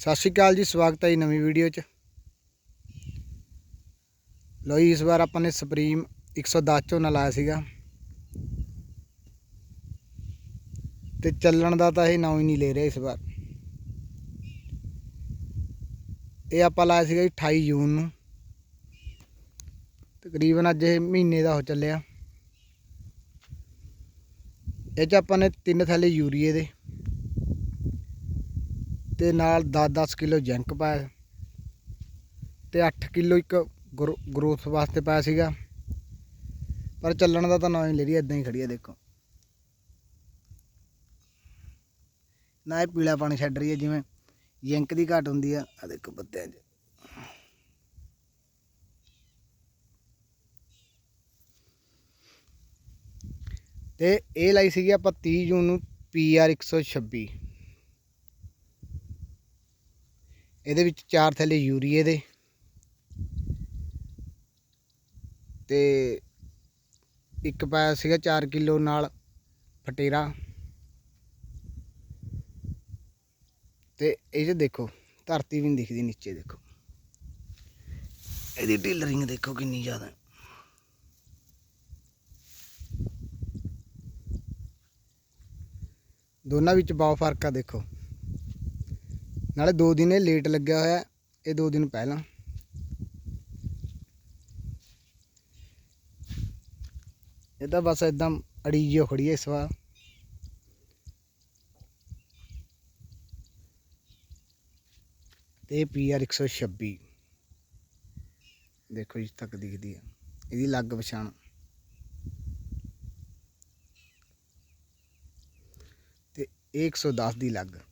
ਸਤਿ ਸ਼੍ਰੀ ਅਕਾਲ ਜੀ, ਸਵਾਗਤ ਹੈ ਜੀ ਨਵੀਂ ਵੀਡੀਓ 'ਚ। ਲੋ ਜੀ, ਇਸ ਵਾਰ ਆਪਾਂ ਨੇ ਸੁਪਰੀਮ 110 ਝੋਨਾ ਲਾਇਆ ਸੀਗਾ। ਤੇ ਚੱਲਣ ਦਾ ਤਾਂ ਇਹ ਨਾਂ ਹੀ ਨਹੀਂ ਲੈ ਰਿਹਾ ਇਸ ਵਾਰ। ਇਹ ਆਪਾਂ ਲਾਇਆ ਸੀਗਾ ਜੀ 28 ਜੂਨ ਨੂੰ। ਤਕਰੀਬਨ ਅੱਜ ਇਹ ਮਹੀਨੇ ਦਾ ਹੋ ਚੱਲਿਆ। ਇਹ 'ਚ ਆਪਾਂ ਨੇ ਤਿੰਨ ਥੈਲੇ ਯੂਰੀਏ ਦੇ। ਤੇ ਨਾਲ 10-10 ਕਿਲੋ ਜੈਂਕ ਪਾਇਆ ਤੇ 8 ਕਿਲੋ ਇੱਕ ਗਰੋਥ ਵਾਸਤੇ ਪਾਇਆ ਸੀਗਾ। ਪਰ ਚੱਲਣ ਦਾ ਤਾਂ ਨਾ ਹੀ ਲੈ ਰਹੀ ਇਦਾਂ ਹੀ ਖੜੀ ਆ ਦੇਖੋ। ਨਾ ਇਹ ਪੀਲਾ ਪਾਣੀ ਛੱਡ ਰਹੀ ਹੈ, ਜਿਵੇਂ ਜੈਂਕ ਦੀ ਘਾਟ ਹੁੰਦੀ ਆ। ਆ ਦੇਖੋ ਪੱਤਿਆਂ 'ਚ। ਤੇ ਇਹ ਲਾਈ ਸੀਗੀ ਆਪਾਂ 30 ਜੂਨ ਨੂੰ PR 126 ਇਹਦੇ ਵਿੱਚ ਚਾਰ ਥੈਲੇ ਯੂਰੀਏ ਦੇ ਤੇ ਇੱਕ ਪਾਇਆ ਸੀਗਾ 4 ਕਿਲੋ ਨਾਲ ਫਟੇਰਾ ਤੇ ਇਹ 'ਚ ਦੇਖੋ, ਧਰਤੀ ਵੀ ਨਹੀਂ ਦਿਖਦੀ ਨੀਚੇ ਦੇਖੋ। ਇਹਦੀ ਢਿਲਰਿੰਗ ਦੇਖੋ ਕਿੰਨੀ ਜ਼ਿਆਦਾ। ਦੋਨਾਂ ਵਿੱਚ ਬਹੁਤ ਫ਼ਰਕ ਆ ਦੇਖੋ। ਨਾਲੇ 2 ਦਿਨ ਇਹ ਲੇਟ ਲੱਗਿਆ ਹੋਇਆ, ਇਹ 2 ਦਿਨ ਪਹਿਲਾਂ। ਇਹ ਤਾਂ ਬਸ ਇਦਾਂ ਅੜੀ ਜਿਹੀ ਖੜੀ ਹੈ ਇਸ ਵਾਰ। ਤੇ ਪੀਆਰ 126 ਦੇਖੋ ਇਸ ਤੱਕ ਦਿਖਦੀ ਹੈ। ਇਹਦੀ ਲੱਗ ਪਛਾਣ। ਤੇ ਇਹ 110 ਦੀ ਲੱਗ।